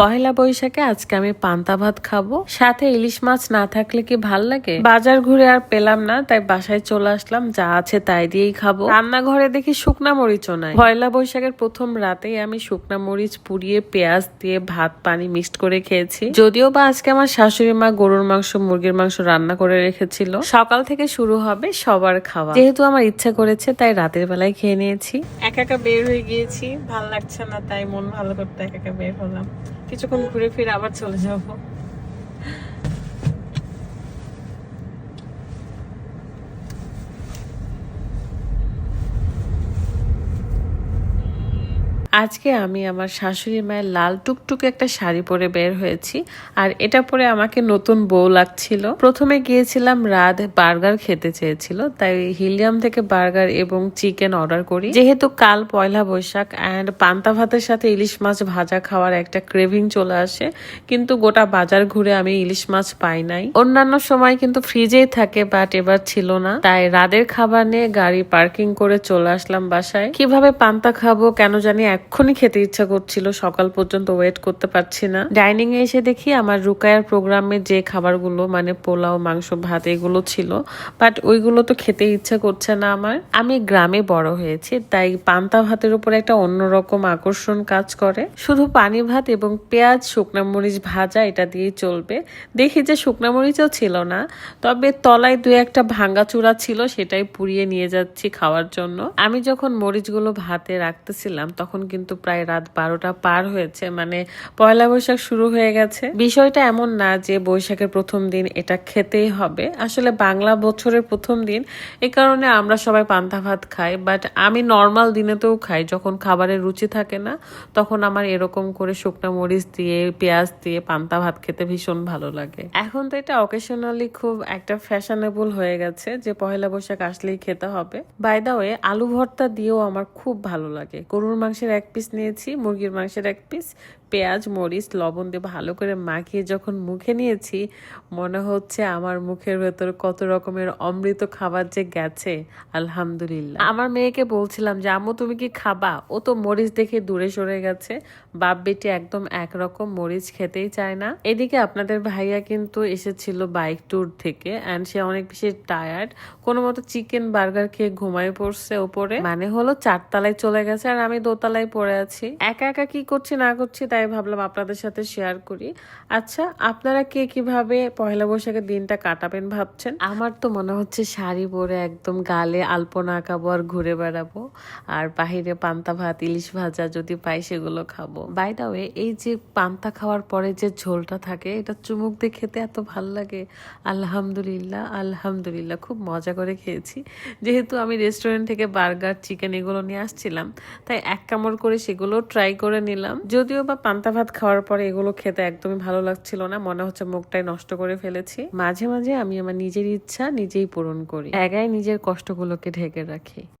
পহেলা বৈশাখে আজকে আমি পান্তা ভাত খাব। সাথে ইলিশ মাছ না থাকলে কি ভালো লাগে? বাজার ঘুরে আর পেলাম না, তাই বাসায় চলে আসলাম, যা আছে তাই দিয়েই খাব। রান্নাঘরে দেখি শুকনা মরিচও নাই। পয়লা বৈশাখের প্রথম রাতেই আমি শুকনা মরিচ পুড়িয়ে পেঁয়াজ দিয়ে ভাত, পানি মিক্সড করে খেয়েছি। যদিও বা আজকে আমার শাশুড়ি মা গরুর মাংস, মুরগির মাংস রান্না করে রেখেছিল। সকাল থেকে শুরু হবে সবার খাওয়া। যেহেতু আমার ইচ্ছা করেছে, তাই রাতের বেলায় খেয়ে নিয়েছি। একা একা বের হয়ে গিয়েছি, ভালো লাগছে না, তাই মন ভালো করতে একা একা বের হলাম। কিছুক্ষণ ঘুরে ফিরে আবার চলে যাব। আজকে আমি আমার শাশুড়ি মায়ের লাল টুকটুকে একটা শাড়ি পরে বের হয়েছি আর এটা পরে আমাকে নতুন বউ লাগছিল। প্রথমে গিয়েছিলাম রাত বার্গার খেতে চেয়েছিল, তাই হিলিয়াম থেকে বার্গার এবং চিকেন অর্ডার করি। যেহেতু কাল পয়লা বৈশাখ অ্যান্ড পান্তা ভাতের সাথে ইলিশ মাছ ভাজা খাওয়ার একটা ক্রেভিং চলে আসে, কিন্তু গোটা বাজার ঘুরে আমি ইলিশ মাছ পাই নাই। অন্যান্য সময় কিন্তু ফ্রিজেই থাকে বাট এবার ছিল না। তাই রাতের খাবার নিয়ে গাড়ি পার্কিং করে চলে আসলাম বাসায়। কীভাবে পান্তা খাব কেন জানি এক্ষুনি খেতে ইচ্ছা করছিল, সকাল পর্যন্ত ওয়েট করতে পারছি না। ডাইনিং এ এসে দেখি আমার রুকায়ার প্রোগ্রামে যে খাবারগুলো মানে পোলাও, মাংস, ভাত, এগুলো ছিল বাট ওইগুলো তো খেতে ইচ্ছা করছে না আমার। আমি গ্রামে বড় হয়েছি, তাই পান্তা ভাতের উপর একটা অন্যরকম আকর্ষণ কাজ করে। শুধু পানি ভাত এবং পেঁয়াজ, শুকনা মরিচ ভাজা এটা দিয়েই চলবে। দেখি যে শুকনা মরিচও ছিল না, তবে তলায় দু একটা ভাঙ্গা চূড়া ছিল, সেটাই পুড়িয়ে নিয়ে যাচ্ছি খাওয়ার জন্য। আমি যখন মরিচগুলো ভাতে রাখতেছিলাম, তখন কিন্তু প্রায় রাত বারোটা পার হয়েছে। মানে পয়লা বৈশাখ শুরু হয়ে গেছে। বিষয়টা এমন না যে বৈশাখের প্রথম দিন এটা খেতেই হবে। আসলে বাংলা বছরের প্রথম দিন এই কারণে আমরা সবাই পান্তা ভাত খাই বাট আমি নর্মাল দিনেতেও খাই। যখন খাবারের রুচি থাকে না, তখন আমার এরকম করে শুকনো মরিচ দিয়ে, পেঁয়াজ দিয়ে পান্তা ভাত খেতে ভীষণ ভালো লাগে। এখন তো এটা অকেশনালি খুব একটা ফ্যাশনেবল হয়ে গেছে যে পয়লা বৈশাখ আসলেই খেতে হবে। বাই দা ওয়ে আলু ভর্তা দিয়েও আমার খুব ভালো লাগে। গরুর মাংসের এক পিস নিয়েছি, মুরগির মাংসের এক পিস পেঁয়াজ, মরিচ, লবণ দিয়ে ভালো করে মাখিয়ে যখন মুখে নিয়েছি, মনে হচ্ছে আমার মুখের ভেতর কত রকমের অমৃত খাবার যে গেছে। আলহামদুলিল্লাহ। আমার মেয়েকে বলছিলাম যে, আম্মু, তুমি কি খাবা? ও তো মরিচ দেখে দূরে সরে গেছে। বাপ বেটি একদম একরকম মরিচ খেতেই চায় না। এদিকে আপনাদের ভাইয়া কিন্তু এসেছিল বাইক ট্যুর থেকে অ্যান্ড সে অনেক বেশি টায়ার্ড কোনো মতো চিকেন বার্গার খেয়ে ঘুমায় পড়ছে ওপরে। মানে হলো চারতলায় চলে গেছে আর আমি দোতলায় পড়ে আছি। একা একা কি করছি, না করছি তাই ভাবলাম আপনাদের সাথে শেয়ার করি। আচ্ছা আপনারা কে কীভাবে পয়লা বৈশাখের দিনটা কাটাবেন ভাবছেন? আমার তো মনে হচ্ছে শাড়ি পরে একদম গালে আলপনা আঁকাবো আর ঘুরে বেড়াবো। আর বাহিরে পান্তা ভাত, ইলিশ ভাজা যদি পাই সেগুলো খাব। বাই দা ওয়ে এই যে পান্তা খাওয়ার পরে যে ঝোলটা থাকে, এটা চুমুক দিয়ে খেতে এত ভালো লাগে। আলহামদুলিল্লাহ আলহামদুলিল্লাহ, খুব মজা করে খেয়েছি। যেহেতু আমি রেস্টুরেন্ট থেকে বার্গার চিকেন এগুলো নিয়ে আসছিলাম, তাই এক কামড় করে সেগুলো ট্রাই করে নিলাম। যদিও বা পান্তা ভাত খাওয়ার পরে এগুলো খেতে একদমই ভালো লাগছিল না, মনে হচ্ছে মুখটাই নষ্ট করে ফেলেছি। মাঝে মাঝে আমি আমার নিজের ইচ্ছা নিজেই পূরণ করি, একাই নিজের কষ্টগুলোকে ঢেকে রাখি।